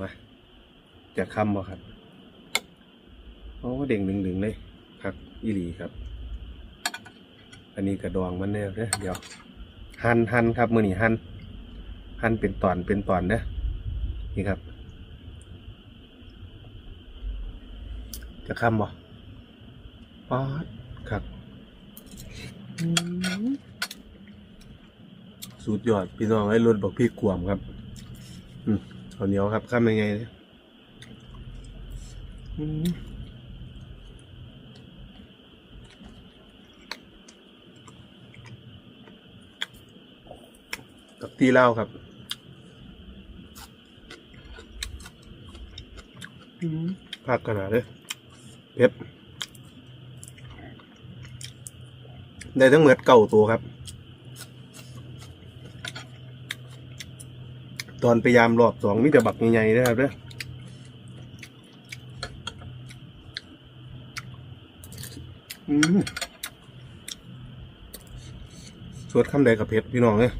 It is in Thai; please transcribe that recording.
มาจะคำบ่ครับโอ้เด่งดึงๆเลยครับอีหลีครับ อันนี้กระดองมันเนี่ยเด้อเดี๋ยว หั่นหั่นครับ มือนี่หั่นหั่นเป็นตอนเป็นตอนเด้อนี่ครับ จะคำบ่ป๊อดครับอืมสุดยอด พี่น้องไอ้รถบอกพี่กวมครับ อืมเอเหนียวครับคำยังไงเนี่ยกับตีเหล้าครับอืมพักขนาดเลยเผ็ดได้ทั้งเหมือดเก่าตัวครับ ตอนพยายามรอบสองมีแต่บักใหญ่ๆนะครับเด้ออืมสวดคำใดกับเผ็ดพี่น้องเนี่ย